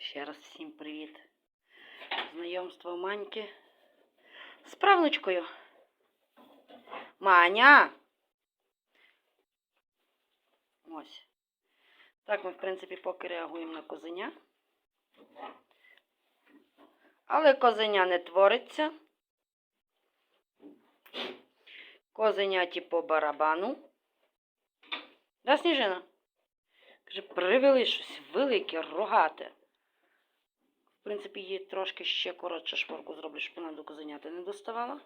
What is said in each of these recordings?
Ще раз всім привіт. Знайомство Маньки з правнучкою. Маня! Ось. Так ми, в принципі, поки реагуємо на козеня. Але козеня не твориться. Козеняті по барабану. Да, Сніжина? Каже, привели щось велике, рогате. Принципі, її трошки ще коротше шпорку зроблю, щоб вона до козеняти не доставала.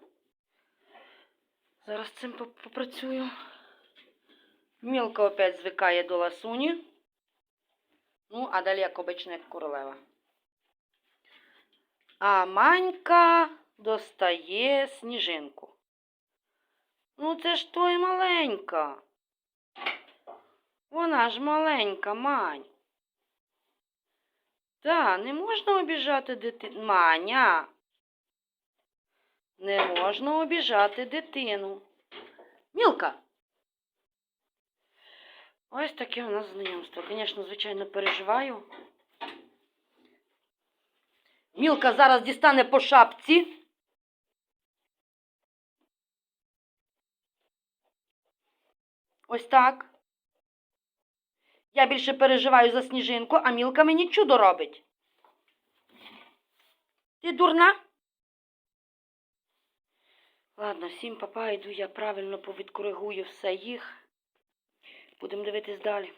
Зараз цим попрацюю. Мілка опять звикає до ласуні. Ну, а далі як обично, як королева. А манька достає сніжинку. Ну, це ж той маленька. Вона ж маленька, мань. Та, не можна обіжати дитину. Маня. Не можна обіжати дитину. Мілка. Ось таке у нас знайомство. Звісно, звичайно, переживаю. Мілка зараз дістане по шапці. Ось так. Я більше переживаю за сніжинку, а мілка мені чудо робить. Ти дурна? Ладно, всім папа, йду я правильно повідкоригую все їх. Будемо дивитись далі.